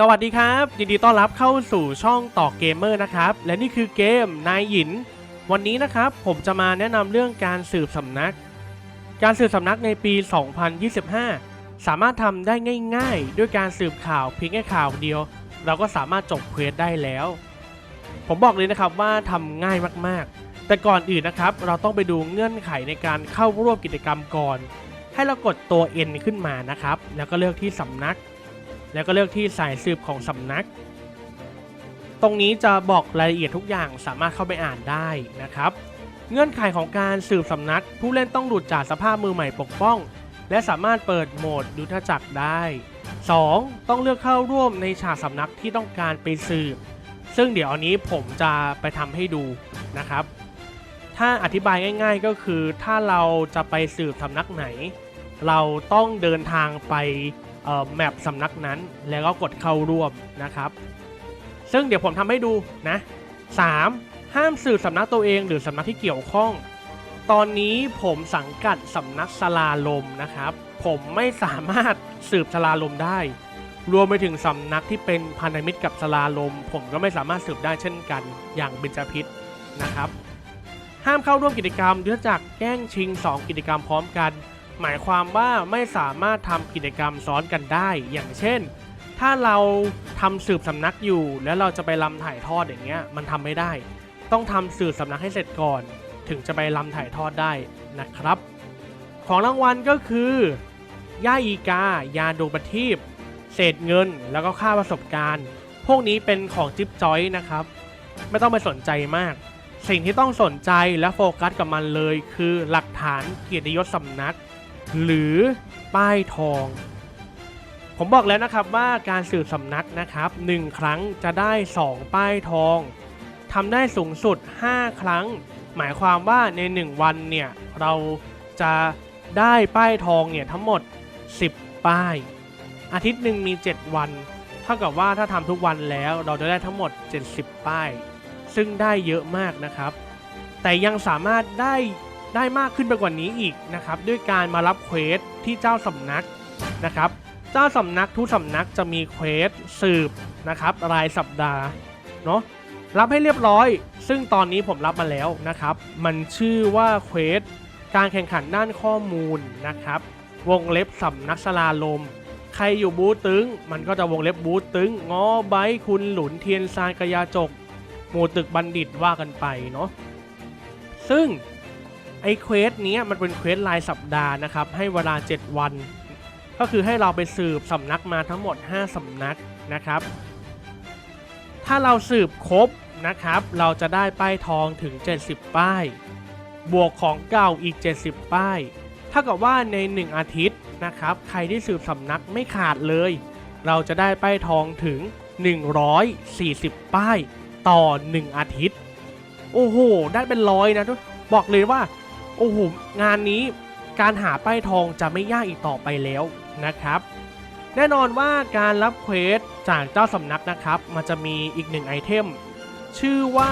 สวัสดีครับ ยินดีต้อนรับเข้าสู่ช่องต่อเกมเมอร์นะครับ และนี่คือเกมนายหยิน วันนี้นะครับผมจะมาแนะนำเรื่องการสืบสำนัก การสืบสำนักในปี 2025 สามารถทำได้ง่ายๆ ด้วยการสืบข่าวเพียงแค่ข่าวเดียว เราก็สามารถจบเควสได้แล้ว ผมบอกเลยนะครับว่าทำง่ายมากๆ แต่ก่อนอื่นนะครับ เราต้องไปดูเงื่อนไขในการเข้าร่วมกิจกรรมก่อน ให้เรากดตัว N ขึ้นมานะครับ แล้วก็เลือกที่สำนัก แล้วก็เลือกที่สายสืบของสำนัก ตรงนี้จะบอกรายละเอียดทุกอย่างสามารถเข้าไปอ่านได้นะครับ เงื่อนไขของการสืบสำนัก ผู้เล่นต้องหลุดจากสภาพมือใหม่ปกป้อง และสามารถเปิดโหมดยุทธจักรได้ 2. ต้องเลือกเข้าร่วมในฉากสำนักที่ต้องการไปสืบ ซึ่งเดี๋ยวอันนี้ผมจะไปทำให้ดูนะครับ ถ้าอธิบายง่าย ๆก็คือถ้าเราจะไปสืบสำนักไหน เราต้องเดินทางไป แมปสำนักนั้นแล้วก็กดเข้าร่วมนะครับ ซึ่งเดี๋ยวผมทำให้ดูนะ 3. ห้ามสืบสำนักตัวเองหรือสำนักที่เกี่ยวข้อง ตอนนี้ผมสังกัดสำนักสลาลมนะครับ ผมไม่สามารถสืบสลาลมได้ รวมไปถึงสำนักที่เป็นพันธมิตรกับสลาลม ผมก็ไม่สามารถสืบได้เช่นกัน อย่างเบญจพิษนะครับ ห้ามเข้าร่วมกิจกรรมยุทธจักแย่งชิง 2 กิจกรรมพร้อมกัน หมายความว่าไม่สามารถทำกิจกรรมซ้อนกันได้ อย่างเช่น ถ้าเราทำสืบสำนักอยู่ แล้วเราจะไปลำถ่ายทอดอย่างเงี้ยมันทำไม่ได้ ต้องทำสืบสำนักให้เสร็จก่อน ถึงจะไปลำถ่ายทอดได้นะครับ ของรางวัลก็คือย่าอีกา ยาดวงประทีปเศษเงิน แล้วก็ค่าประสบการณ์ พวกนี้เป็นของจิ๊บจอยนะครับ ไม่ต้องไปสนใจมาก สิ่งที่ต้องสนใจและโฟกัสกับมันเลย คือหลักฐานเกียรติยศสำนัก หรือป้ายทอง ผมบอกแล้วนะครับว่าการสืบสำนักนะครับ 1 ครั้งจะได้ 2 ป้ายทองทำได้สูงสุด 5 ครั้ง หมายความว่าใน 1 วันเนี่ยเราจะได้ป้ายทองเนี่ยทั้งหมด 10 ป้าย อาทิตย์หนึ่งมี 7 วัน เท่ากับว่าถ้าทำทุกวันแล้วเราจะได้ทั้งหมด 70 ป้าย ซึ่งได้เยอะมากนะครับ แต่ยังสามารถได้ ได้มากขึ้นไปกว่านี้อีกนะครับด้วยการมารับเควสที่เจ้าสำนักนะครับ เจ้าสำนักทุกสำนักจะมีเควสสืบนะครับรายสัปดาห์เนาะรับให้เรียบร้อย ซึ่งตอนนี้ผมรับมาแล้วนะครับ มันชื่อว่าเควสการแข่งขันด้านข้อมูลนะครับ วงเล็บสำนักสลาลม ใครอยู่บูตึง มันก็จะวงเล็บบูตึงงอไบค์คุณหลุนเทียนซานกระยาจก หมู่ตึกบัณฑิตว่ากันไปเนาะซึ่ง ไอ้เควสนี้มันเป็นเควสรายสัปดาห์นะครับ ให้เวลา 7 วัน ก็คือให้เราไปสืบสำนักมาทั้งหมด 5สำนักนะครับ ถ้าเราสืบครบนะครับ เราจะได้ป้ายทองถึง 70 ป้าย บวกของเก่าอีก 70 ป้ายถ้ากับว่าใน 1 อาทิตย์นะครับ ใครที่สืบสำนักไม่ขาดเลย เราจะได้ป้ายทองถึง 140 ป้ายต่อ 1 อาทิตย์ โอ้โห ได้เป็นร้อยนะทุกบอกเลยว่า โอ้โหงานนี้การหาป้ายทองจะไม่ยากอีกต่อไปแล้วนะครับ แน่นอนว่าการรับเควสจากเจ้าสำนักนะครับ มันจะมีอีกหนึ่งไอเทม ชื่อว่า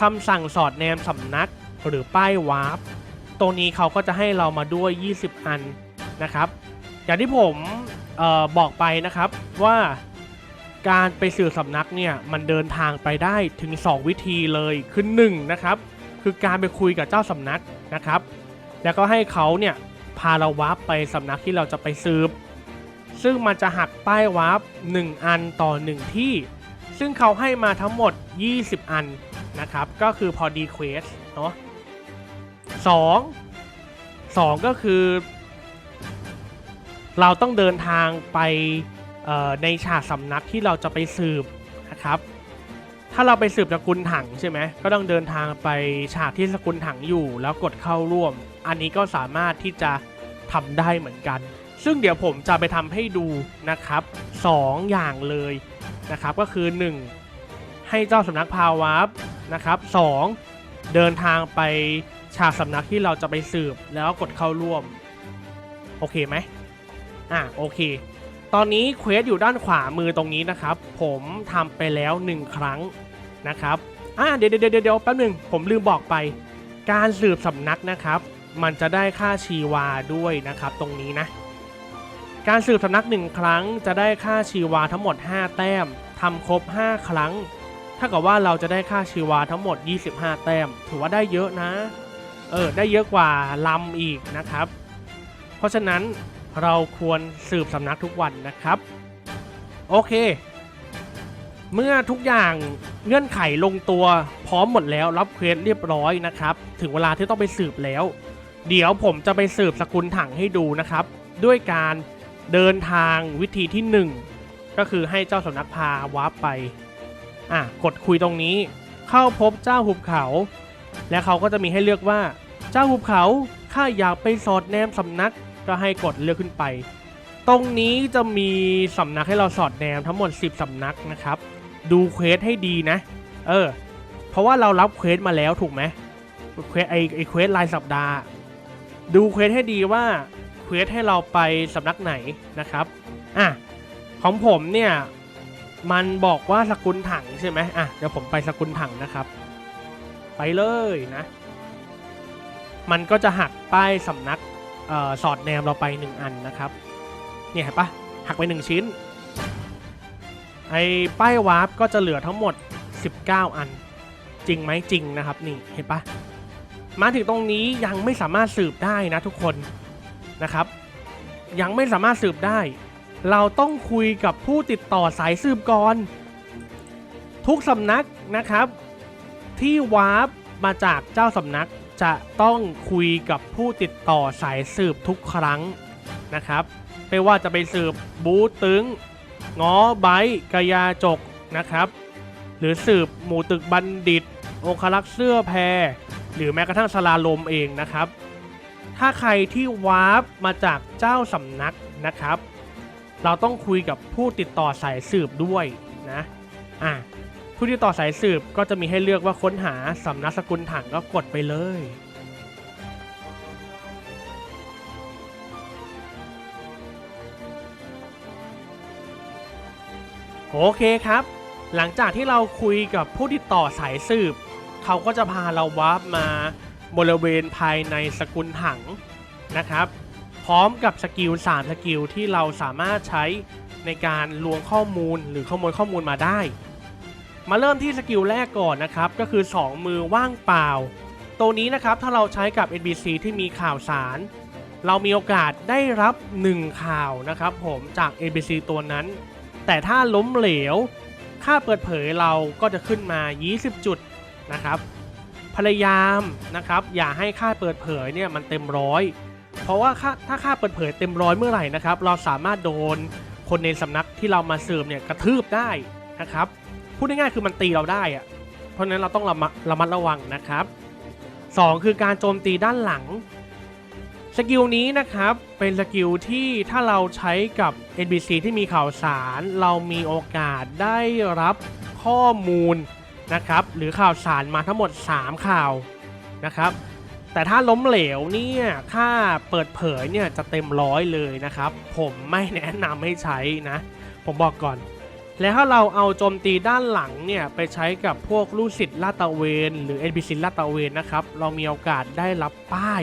คำสั่งสอดแนมสำนักหรือป้ายวาร์ปตรงนี้เขาก็จะให้เรามาด้วย 20 อันนะครับ อย่างที่ผมออบอกไปนะครับว่าการไปสื่อสำนักเนี่ยมันเดินทางไปได้ถึง 2 วิธีเลยคือ1นะครับคือการไปคุยกับเจ้าสำนัก นะครับ แล้วก็ให้เขาเนี่ยพาเราวาร์ปไปสำนักที่เราจะไปสืบ ซึ่งมันจะหักป้ายวาร์ป1อันต่อ 1 ที่ ซึ่งเขาให้มาทั้งหมด 20 อันนะครับ ก็คือพอดีเควสเนาะสองสองก็คือ เราต้องเดินทางไปในฉากสำนักที่เราจะไปสืบนะครับ ถ้าเราไปสืบสกุลถังใช่ไหมก็ต้องเดินทางไปฉากที่สกุลถังอยู่ แล้วกดเข้าร่วม อันนี้ก็สามารถที่จะทำได้เหมือนกัน ซึ่งเดี๋ยวผมจะไปทำให้ดูนะครับสองอย่างเลยนะครับก็คือ 1. ให้เจ้าสำนักพาวาร์ปนะครับสองเดินทางไปฉากสำนักที่เราจะไปสืบแล้วกดเข้าร่วม โอเคไหมอะโอเค ตอนนี้เควสอยู่ด้านขวามือตรงนี้นะครับ ผมทำไปแล้ว 1 ครั้งนะครับอ่าเดี๋ยวเดี๋ยวเดี๋ยวแป๊บหนึงผมลืมบอกไป การสืบสำนักนะครับ มันจะได้ค่าชีวาด้วยนะครับตรงนี้นะ การสืบสำนักหนึ่งครั้งจะได้ค่าชีวาทั้งหมด 5 แต้มทำครบ 5 ครั้งถ้ากับว่าเราจะได้ค่าชีวาทั้งหมด 25 แต้ม ถือว่าได้เยอะนะ เออ ได้เยอะกว่าลำอีกนะครับ เพราะฉะนั้น เราควรสืบสำนักทุกวันนะครับ โอเค เมื่อทุกอย่างเงื่อนไขลงตัวพร้อมหมดแล้วรับเควสเรียบร้อยนะครับ ถึงเวลาที่ต้องไปสืบแล้ว เดี๋ยวผมจะไปสืบสกุลถังให้ดูนะครับ ด้วยการเดินทางวิธีที่ 1 ก็คือให้เจ้าสำนักพาวาร์ปไปอะกดคุยตรงนี้ เข้าพบเจ้าหุบเขา และเขาก็จะมีให้เลือกว่า เจ้าหุบเขาข้าอยากไปสอดแนมสำนัก ก็ให้กดเลือกขึ้นไป ตรงนี้จะมีสำนักให้เราสอดแนมทั้งหมด 10สำนักนะครับ ดูเควสให้ดีนะ เออ เพราะว่าเรารับเควสมาแล้วถูกไหมเควสไอไอเควสรายสัปดาห์ ดูเควสให้ดีว่าเควสให้เราไปสำนักไหนนะครับ อะ ของผมเนี่ย มันบอกว่าสกุลถังใช่ไหมอะ เดี๋ยวผมไปสกุลถังนะครับ ไปเลยนะ มันก็จะหักป้ายสำนัก ออสอดแนมเราไปหนึ่งอันนะครับ เนี่ยเห็นปะหักไปหนึ่งชิ้น ไอ้ป้ายวาร์ปก็จะเหลือทั้งหมด 19 อัน จริงไหมจริงนะครับ นี่เห็นปะมาถึงตรงนี้ยังไม่สามารถสืบได้นะทุกคนนะครับ ยังไม่สามารถสืบได้ เราต้องคุยกับผู้ติดต่อสายสืบก่อนทุกสำนักนะครับ ที่วาร์ปมาจากเจ้าสำนัก จะต้องคุยกับผู้ติดต่อสายสืบทุกครั้งนะครับ ไม่ว่าจะไปสืบบูตึงง้อไบต์กยาจกนะครับ หรือสืบหมู่ตึกบัณฑิตโอคารักษ์เสื้อแพร หรือแม้กระทั่งสลาลมเองนะครับ ถ้าใครที่วาร์ปมาจากเจ้าสำนักนะครับ เราต้องคุยกับผู้ติดต่อสายสืบด้วยนะอะ ผู้ติดต่อสายสืบก็จะมีให้เลือกว่าค้นหาสำนักสกุลถังก็กดไปเลย โอเคครับ หลังจากที่เราคุยกับผู้ติดต่อสายสืบ เขาก็จะพาเราวาร์ปมาบริเวณภายในสกุลถังนะครับ พร้อมกับสกิล3สกิลที่เราสามารถใช้ในการลวงข้อมูลหรือขโมยข้อมูลมาได้ มาเริ่มที่สกิลแรกก่อนนะครับ ก็คือ 2 มือว่างเปล่า ตัวนี้นะครับถ้าเราใช้กับ NPC ที่มีข่าวสาร เรามีโอกาสได้รับ 1 ข่าวนะครับผมจาก NPC ตัวนั้น แต่ถ้าล้มเหลว ค่าเปิดเผยเราก็จะขึ้นมา 20 จุดนะครับ พยายามนะครับอย่าให้ค่าเปิดเผยเนี่ยมันเต็มร้อย เพราะว่าถ้าค่าเปิดเผยเต็มร้อยเมื่อไหร่นะครับ เราสามารถโดนคนในสำนักที่เรามาเสืบเนี่ยกระทืบได้นะครับ พูดง่ายๆคือมันตีเราได้อะเพราะนั้นเราต้องระมัดระมัดระวังนะครับ 2 คือการโจมตีด้านหลังสกิลนี้นะครับเป็นสกิลที่ถ้าเราใช้กับ NPC ที่มีข่าวสาร เรามีโอกาสได้รับข้อมูลนะครับหรือข่าวสารมาทั้งหมด 3 ข่าวนะครับแต่ถ้าล้มเหลวเนี่ยค่าเปิดเผยเนี่ยจะเต็มร้อยเลยนะครับ ผมไม่แนะนำให้ใช้นะ ผมบอกก่อน แล้วถ้าเราเอาโจมตีด้านหลังเนี่ยไปใช้กับพวกลูกศิษย์ลาดตะเวนหรือ NPC ลาดตะเวนนะครับ เรามีโอกาสได้รับป้าย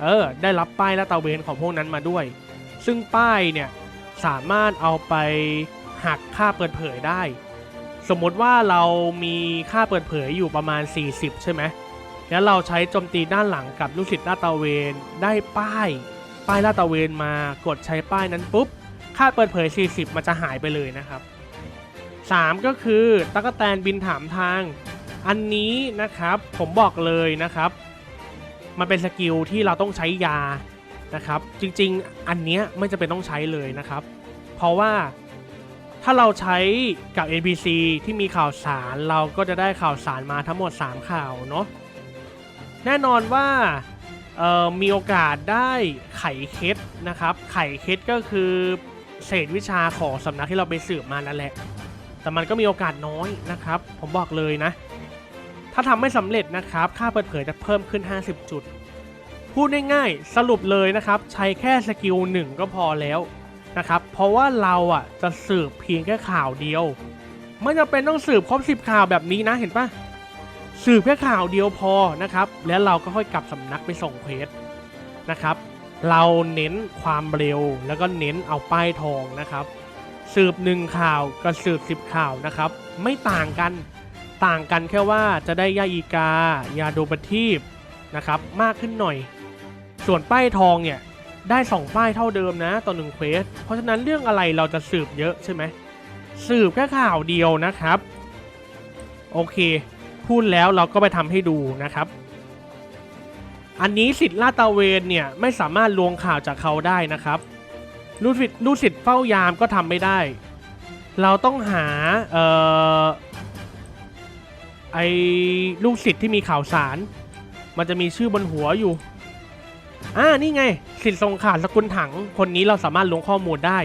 เออ ได้รับป้ายลาดตะเวนของพวกนั้นมาด้วย ซึ่งป้ายเนี่ยสามารถเอาไปหักค่าเปิดเผยได้ สมมติว่าเรามีค่าเปิดเผยอยู่ประมาณ 40 ใช่ไหมแล้วเราใช้โจมตีด้านหลังกับลูกศิษย์ลาดตะเวนได้ป้าย ป้ายลาดตะเวนมากดใช้ป้ายนั้นปุ๊บ ค่าเปิดเผย 40 มันจะหายไปเลยนะครับ 3 ก็คือตั๊กแตนบินถามทาง อันนี้นะครับผมบอกเลยนะครับ มันเป็นสกิลที่เราต้องใช้ยานะครับ จริงๆ อันเนี้ยไม่จะเป็นต้องใช้เลยนะครับ เพราะว่าถ้าเราใช้กับ NPC ที่มีข่าวสารเราก็จะได้ข่าวสารมาทั้งหมด 3 ข่าวเนาะแน่นอนว่ามีโอกาสได้ไขเคสนะครับ ไขเคสก็คือเศษวิชาของสำนักที่เราไปสืบมานั่นแหละ แต่มันก็มีโอกาสน้อยนะครับ ผมบอกเลยนะ ถ้าทำไม่สำเร็จนะครับ ค่าเปิดเผยจะเพิ่มขึ้น 50 จุด พูดง่ายๆ สรุปเลยนะครับ ใช้แค่สกิลหนึ่งก็พอแล้วนะครับ เพราะว่าเราอะจะสืบเพียงแค่ข่าวเดียว ไม่จำเป็นต้องสืบครบ 10 ข่าวแบบนี้นะเห็นปะสืบแค่ข่าวเดียวพอนะครับ แล้วเราก็ค่อยกลับสำนักไปส่งเควสนะครับ เราเน้นความเร็วแล้วก็เน้นเอาป้ายทองนะครับ สืบหนึ่งข่าวกับสืบสิบข่าวนะครับ ไม่ต่างกันต่างกันแค่ว่าจะได้ยาอีกา ยาโดปทีบนะครับมากขึ้นหน่อย ส่วนป้ายทองเนี่ยได้2ป้ายเท่าเดิมนะต่อหนึ่งเควสเพราะฉะนั้นเรื่องอะไรเราจะสืบเยอะใช่ไหมสืบแค่ข่าวเดียวนะครับ โอเค พูดแล้วเราก็ไปทำให้ดูนะครับ อันนี้สิทธิ์ลาตระเวนเนี่ยไม่สามารถลวงข่าวจากเขาได้นะครับ ลูกศิษย์ลูกศิษย์เฝ้ายามก็ทำไม่ได้ เราต้องหาเอ่อไอลูกศิษย์ที่มีข่าวสาร มันจะมีชื่อบนหัวอยู่อ่านี่ไงสิทธิ์ทรงข่าวสกุลถัง คนนี้เราสามารถลงข้อมูลได้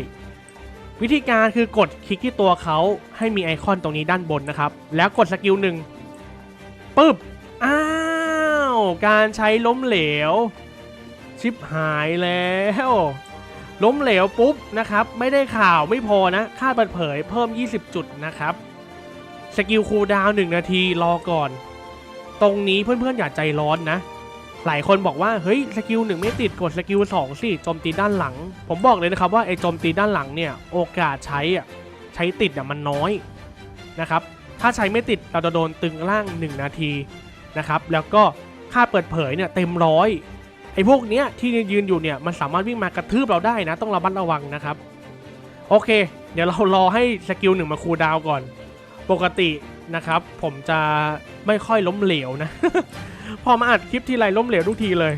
วิธีการคือกดคลิกที่ตัวเขาให้มีไอคอนตรงนี้ด้านบนนะครับ แล้วกดสกิลหนึ่งปึ๊บอ้าวการใช้ล้มเหลว ชิบหายแล้ว ล้มเหลวปุ๊บนะครับ ไม่ได้ข่าวไม่พอนะ ค่าเปิดเผยเพิ่ม 20 จุดนะครับ สกิลคูลดาวน์1นาทีรอก่อน ตรงนี้เพื่อนๆอย่าใจร้อนนะ หลายคนบอกว่า เฮ้ย สกิลหนึ่งไม่ติดกดสกิลสองสิโจมตีด้านหลัง ผมบอกเลยนะครับว่าไอ้โจมตีด้านหลังเนี่ย โอกาสใช้อะใช้ติดอะมันน้อยนะครับ ถ้าใช้ไม่ติดเราจะโดนตึงล่าง 1 นาทีนะครับ แล้วก็ค่าเปิดเผยเนี่ยเต็มร้อย ไอ้พวกเนี้ยที่ยืนอยู่เนี่ยมันสามารถวิ่งมากระทืบเราได้นะ ต้องระมัดระวังนะครับ โอเค เดี๋ยวเรารอให้สกิลหนึ่งมาคูลดาวก่อน ปกตินะครับ ผมจะไม่ค่อยล้มเหลวนะ พอมาอัดคลิปทีไรล้มเหลวทุกทีเลย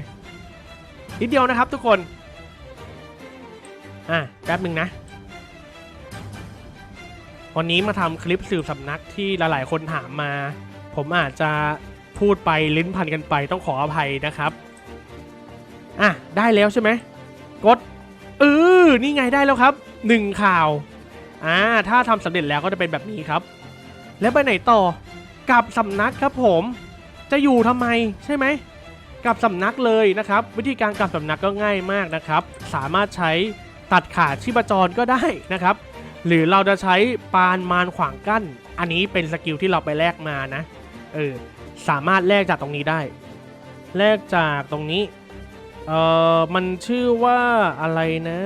นิดเดียวนะครับทุกคนอะแป๊บหนึ่งนะ วันนี้มาทำคลิปสื่อสำนักที่หลายๆคนถามมา ผมอาจจะพูดไปลิ้นพันกันไปต้องขออภัยนะครับ อะได้แล้วใช่ไหมกดเออนี่ไงได้แล้วครับหนึ่งข่าวอ่าถ้าทำสำเร็จแล้วก็จะเป็นแบบนี้ครับ แล้วไปไหนต่อกับสำนักครับผม จะอยู่ทำไมใช่ไหมกับสำนักเลยนะครับ วิธีการกับสำนักก็ง่ายมากนะครับ สามารถใช้ตัดขาดชีพจรก็ได้นะครับ หรือเราจะใช้ปานมารขวางกั้น อันนี้เป็นสกิลที่เราไปแลกมานะเออสามารถแลกจากตรงนี้ได้ แลกจากตรงนี้ เออมันชื่อว่าอะไรนะ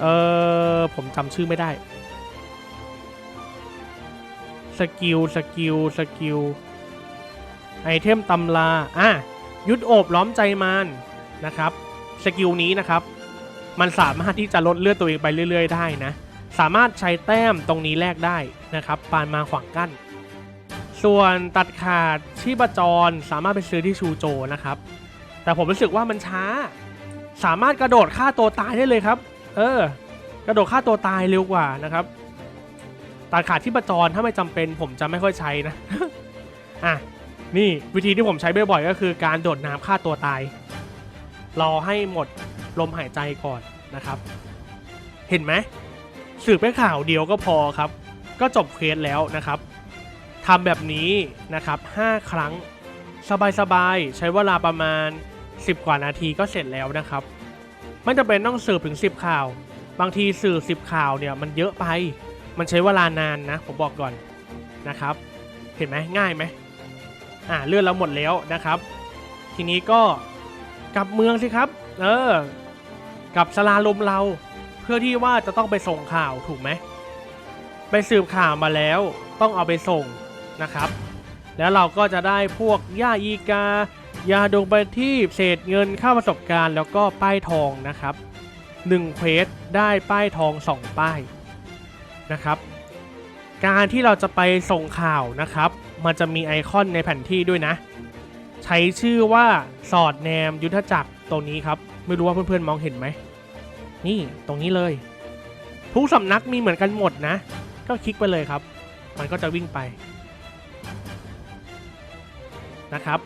เออผมจำชื่อไม่ได้ สกิล สกิล สกิล ไอเทมตำราอะ ยุดโอบล้อมใจมันนะครับ สกิลนี้นะครับ มันสามารถที่จะลดเลือดตัวเองไปเรื่อย ๆ ได้นะ สามารถใช้แต้มตรงนี้แลกได้นะครับ ปานมาขวางกั้น ส่วนตัดขาดชีพจรสามารถไปซื้อที่ชูโจนะครับ แต่ผมรู้สึกว่ามันช้า สามารถกระโดดฆ่าตัวตายได้เลยครับ เออ กระโดดฆ่าตัวตายเร็วกว่านะครับตัดขาดที่ประจรถ้าไม่จำเป็นผมจะไม่ค่อยใช้นะอะนี่วิธีที่ผมใช้บ่อยๆก็คือการโดดน้ำฆ่าตัวตาย รอให้หมดลมหายใจก่อนนะครับ เห็นไหมสืบแค่ข่าวเดียวก็พอครับ ก็จบเคสแล้วนะครับทำแบบนี้นะครับ 5 ครั้ง สบายๆ ใช้เวลาประมาณ 10 กว่านาทีก็เสร็จแล้วนะครับไม่จำเป็นต้องสืบถึง 10 ข่าว บางทีสื่อ10 ข่าวเนี่ยมันเยอะไป มันใช้เวลานานนะ ผมบอกก่อนนะครับ เห็นไหมง่ายไหมอ่าเลื่อนเราหมดแล้วนะครับ ทีนี้ก็กลับเมืองสิครับ เออกลับสลาลมเรา เพื่อที่ว่าจะต้องไปส่งข่าวถูกไหมไปสืบข่าวมาแล้วต้องเอาไปส่งนะครับ แล้วเราก็จะได้พวกย่าอีกา ยาดงไปที่เศษเงินค่าประสบการณ์แล้วก็ป้ายทองนะครับ1เควสได้ป้ายทอง 2 ป้ายนะครับ การที่เราจะไปส่งข่าวนะครับ มันจะมีไอคอนในแผ่นที่ด้วยนะ ใช้ชื่อว่าสอดแนมยุทธจักรตรงนี้ครับ ไม่รู้ว่าเพื่อนๆมองเห็นไหม นี่ตรงนี้เลย ทุกสำนักมีเหมือนกันหมดนะ ก็คลิกไปเลยครับ มันก็จะวิ่งไปนะครับ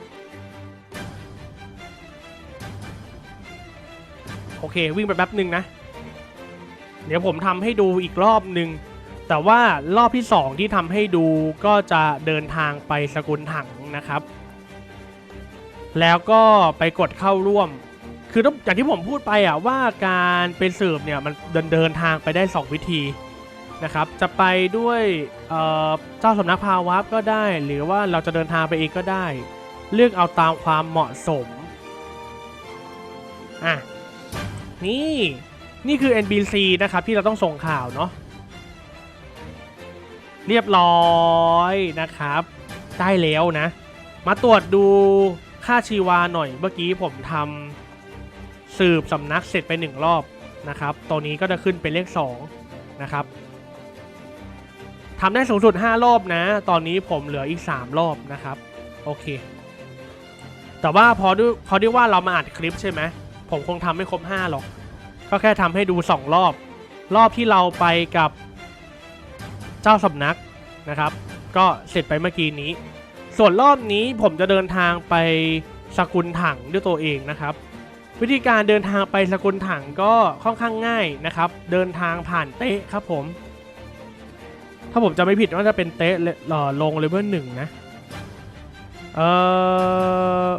อเควิ่งไปแป๊บหนึ่งนะ เดี๋ยวผมทำให้ดูอีกรอบหนึ่งแต่ว่ารอบที่ 2 ที่ทำให้ดูก็จะเดินทางไปสกุลถังนะครับ แล้วก็ไปกดเข้าร่วม คือต้องอย่างที่ผมพูดไปอะว่าการเป็นสืบเนี่ยมันเดินเดินทางไปได้ 2 วิธีนะครับ จะไปด้วยเเจ้าสำนักพาวับก็ได้ หรือว่าเราจะเดินทางไปเองก็ได้ เลือกเอาตามความเหมาะสมอะ นี่นี่คือ NBC นะครับที่เราต้องส่งข่าวเนาะเรียบร้อยนะครับ ได้แล้วนะ มาตรวจดูค่าชีวาหน่อยเมื่อกี้ผมทำสืบสำนักเสร็จไปหนึ่งรอบนะครับตัวนี้ก็จะขึ้นเป็นเลข2นะครับทำได้สูงสุด 5 รอบนะ ตอนนี้ผมเหลืออีก 3 รอบนะครับ โอเค แต่ว่าพอด้วยพอด้วยว่าเรามาอัดคลิปใช่ไหม ผมคงทำไม่ครบ 5 หรอก ก็แค่ทำให้ดู 2 รอบ รอบที่เราไปกับเจ้าสำนักนะครับ ก็เสร็จไปเมื่อกี้นี้ ส่วนรอบนี้ผมจะเดินทางไปสกุลถังด้วยตัวเองนะครับ วิธีการเดินทางไปสกุลถังก็ค่อนข้างง่ายนะครับ เดินทางผ่านเตะครับผม ถ้าผมจะไม่ผิดว่าจะเป็นเตะลเอ่อลงเลเวลหนึ่งนะ เออ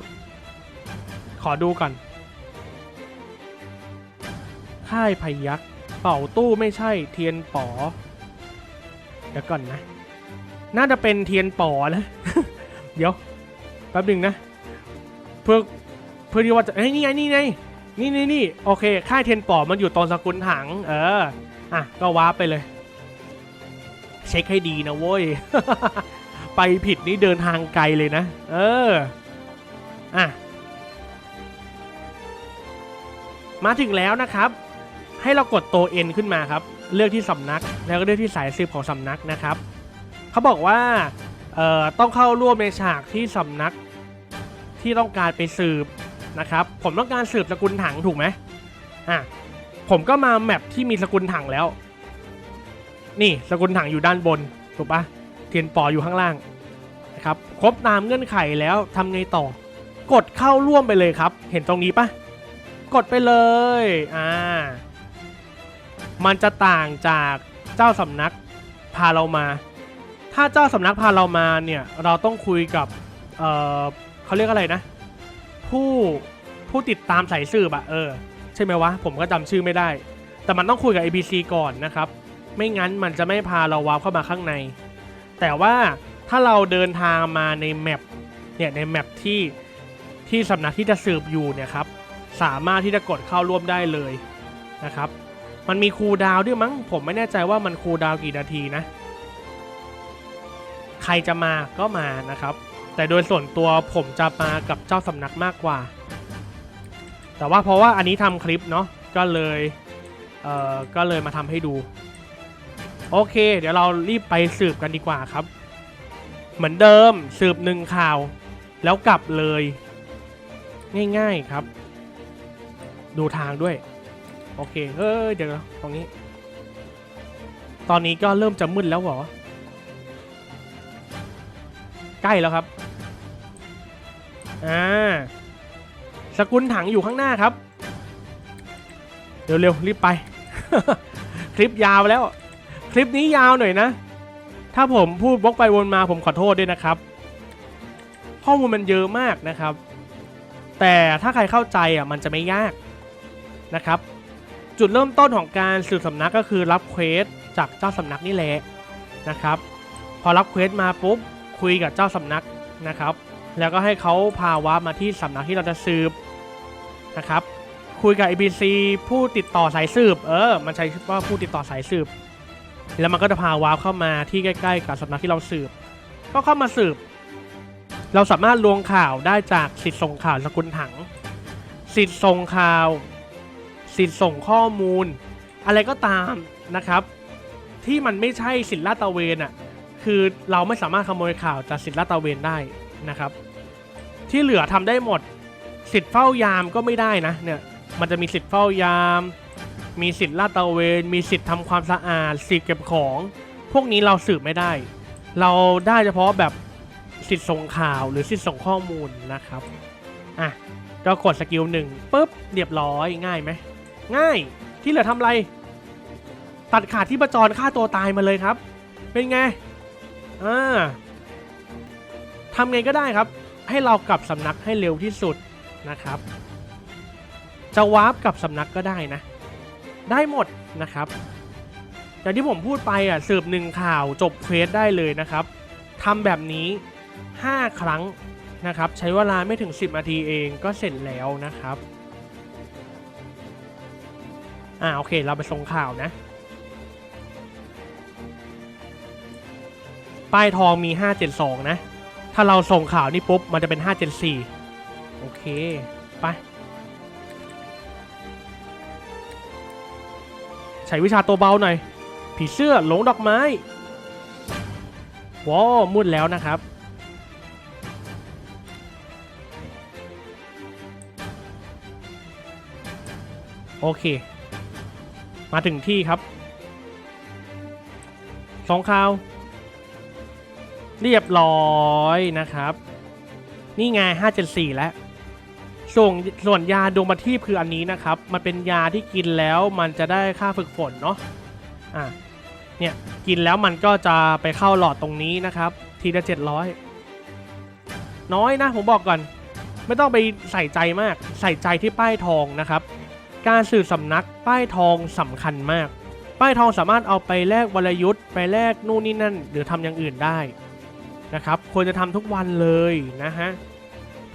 ขอดูก่อน ค่ายพยักเป่าตู้ไม่ใช่เทียนป๋อเดี๋ยวก่อนนะ น่าจะเป็นเทียนป๋อนะ เดี๋ยวแป๊บหนึ่งนะ เพื่อเพื่อที่ว่าจะเอ้ยนี่ไงนี่ไงนี่นี่นี่โอเค ค่ายเทียนป๋อมันอยู่ตรงสกุลถัง เออ อะ ก็วาร์ปไปเลย เช็คให้ดีนะเว้ย ไปผิดนี่เดินทางไกลเลยนะ เออ อะ มาถึงแล้วนะครับ ให้เรากดตัว N ขึ้นมาครับ เลือกที่สำนัก แล้วก็เลือกที่สายสืบของสำนักนะครับ เขาบอกว่าต้องเข้าร่วมในฉากที่สำนักที่ต้องการไปสืบนะครับ ผมต้องการสืบสกุลถังถูกไหมอะ ผมก็มาแมปที่มีสกุลถังแล้ว นี่สกุลถังอยู่ด้านบนถูกปะเทียนปออยู่ข้างล่างนะครับ ครบตามเงื่อนไขแล้วทำไงต่อ กดเข้าร่วมไปเลยครับ เห็นตรงนี้ปะกดไปเลย อ่า มันจะต่างจากเจ้าสำนักพาเรามา ถ้าเจ้าสำนักพาเรามาเนี่ยเราต้องคุยกับเเขาเรียกอะไรนะ ผู้ผู้ติดตามสายสืบอะเออใช่ไหมวะผมก็จำชื่อไม่ได้ แต่มันต้องคุยกับ ABC ก่อนนะครับ ไม่งั้นมันจะไม่พาเราวาร์ปเข้ามาข้างใน แต่ว่าถ้าเราเดินทางมาในแมปเนี่ยในแมปที่ที่สำนักที่จะสืบอยู่เนี่ยครับสามารถที่จะกดเข้าร่วมได้เลยนะครับ มันมีคูลดาวด้วยมั้ง ผมไม่แน่ใจว่ามันคูลดาวกี่นาทีนะ ใครจะมาก็มานะครับ แต่โดยส่วนตัวผมจะมากับเจ้าสำนักมากกว่า แต่ว่าเพราะว่าอันนี้ทำคลิปเนาะก็เลยเอ่อก็เลยมาทำให้ดู โอเค เดี๋ยวเรารีบไปสืบกันดีกว่าครับ เหมือนเดิมสืบหนึ่งข่าว แล้วกลับเลย ง่ายๆครับ ดูทางด้วย โอเคเฮ้ยเดี๋ยวตรงนี้ ตอนนี้ก็เริ่มจะมืดแล้วเหรอ ใกล้แล้วครับ อ่า สกุลถังอยู่ข้างหน้าครับ เร็วๆรีบไป คลิปยาวแล้ว คลิปนี้ยาวหน่อยนะ ถ้าผมพูดวกไปวนมาผมขอโทษด้วยนะครับ ข้อมูลมันเยอะมากนะครับแต่ถ้าใครเข้าใจอะมันจะไม่ยากนะครับ จุดเริ่มต้นของการสืบสำนักก็คือรับเควสจากเจ้าสำนักนี่แหละนะครับ พอรับเควสมาปุ๊บคุยกับเจ้าสำนักนะครับ แล้วก็ให้เขาพาวาร์ปมาที่สำนักที่เราจะสืบนะครับ คุยกับ ABC ผู้ติดต่อสายสืบ เออ มันใช้ว่าผู้ติดต่อสายสืบ แล้วมันก็จะพาวาร์ปเข้ามาที่ใกล้ ๆ กับสำนักที่เราสืบ ก็เข้ามาสืบ เราสามารถลวงข่าวได้จากสิทธิ์ส่งข่าวสกุลถัง สิทธิ์ส่งข่าว สิทธิ์ส่งข้อมูล อะไรก็ตามนะครับ ที่มันไม่ใช่สิทธิ์ลาดตระเวนอะคือเราไม่สามารถขโมยข่าวจากสิทธิ์ลาดตระเวนได้นะครับ ที่เหลือทำได้หมด สิทธิ์เฝ้ายามก็ไม่ได้นะเนี่ยมันจะมีสิทธิ์เฝ้ายาม มีสิทธิ์ลาดตระเวน มีสิทธิ์ทำความสะอาดสิทธิ์เก็บของ พวกนี้เราสืบไม่ได้ เราได้เฉพาะแบบสิทธิ์ส่งข่าวหรือสิทธิ์ส่งข้อมูลนะครับอะก็กดสกิลหนึ่งปุ๊บเรียบร้อยง่ายไหม ง่ายที่เหลือทำอะไร ตัดขาดที่ประจรฆ่าตัวตายมาเลยครับ เป็นไงอ่าทำไงก็ได้ครับ ให้เรากลับสำนักให้เร็วที่สุดนะครับ จะวาร์ปกับสำนักก็ได้นะ ได้หมดนะครับอย่างที่ผมพูดไปอะสืบหนึ่งข่าวจบเควสได้เลยนะครับทำแบบนี้ 5 ครั้งนะครับ ใช้เวลาไม่ถึง 10นาทีเองก็เสร็จแล้วนะครับ อ่าโอเค เราไปส่งข่าวนะ ป้ายทองมี 572 นะ ถ้าเราส่งข่าวนี่ปุ๊บ มันจะเป็น 574 โอเค ไป ใช้วิชาตัวเบาหน่อย ผีเสื้อหลงดอกไม้ว้ามืดแล้วนะครับ โอเค มาถึงที่ครับสองข่าว เรียบร้อยนะครับ นี่ไง 574 แล้ว ส่วนส่วนยาดวงประทีปคืออันนี้นะครับ มันเป็นยาที่กินแล้วมันจะได้ค่าฝึกฝนเนาะอะเนี่ย กินแล้วมันก็จะไปเข้าหลอดตรงนี้นะครับ ทีละ 700 น้อยนะ ผมบอกก่อน ไม่ต้องไปใส่ใจมากใส่ใจที่ป้ายทองนะครับ การสื่อสำนักป้ายทองสำคัญมาก ป้ายทองสามารถเอาไปแลกวรยุทธ์ไปแลกนู่นนี่นั่น หรือทำอย่างอื่นได้นะครับควรจะทำทุกวันเลยนะฮะ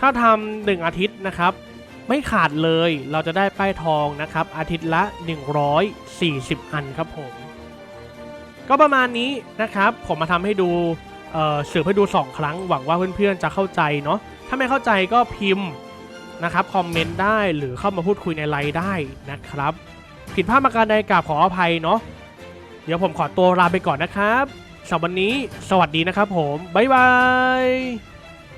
ถ้าทำหนึ่งอาทิตย์นะครับ ไม่ขาดเลยเราจะได้ป้ายทองนะครับ อาทิตย์ละ 140 อันครับผม ก็ประมาณนี้นะครับ ผมมาทำให้ดูเอ่อสืบให้ดู 2 ครั้งหวังว่าเพื่อนๆจะเข้าใจเนาะถ้าไม่เข้าใจก็พิมพ์ นะครับคอมเมนต์ได้หรือเข้ามาพูดคุยในไลน์ได้นะครับ ผิดพลาดประการใดกราบขออภัยเนาะเดี๋ยวผมขอตัวลาไปก่อนนะครับสำหรับวันนี้สวัสดีนะครับผม บ๊ายบาย